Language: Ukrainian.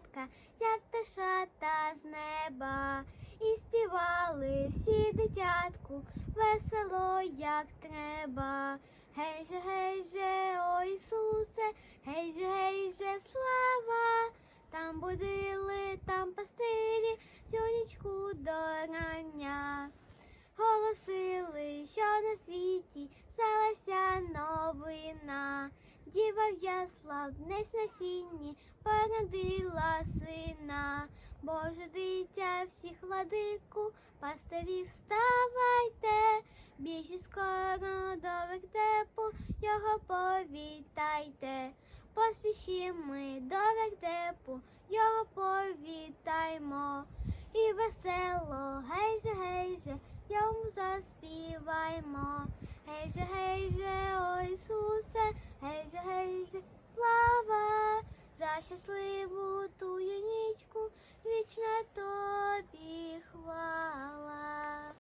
дитятка, як пташата з неба. І співали всі дитятку, весело, як треба. Гей же, гей же, о Ісусе, гей же, гей же, слава. Там будили, там пастирі, всю нічку до рання. Голосили, що на світі Діва в яслах днес на породила сина. Боже дитя всіх владику, пастирі вставайте, біжіть скоро до вертепу, його повітайте. Поспішімо до вертепу, його повітаймо. І весело, гей же, гей же, йому заспіваймо. Гей же, гей Ісусе, гей же, гей слава, за щасливу ту юнічку, вічне то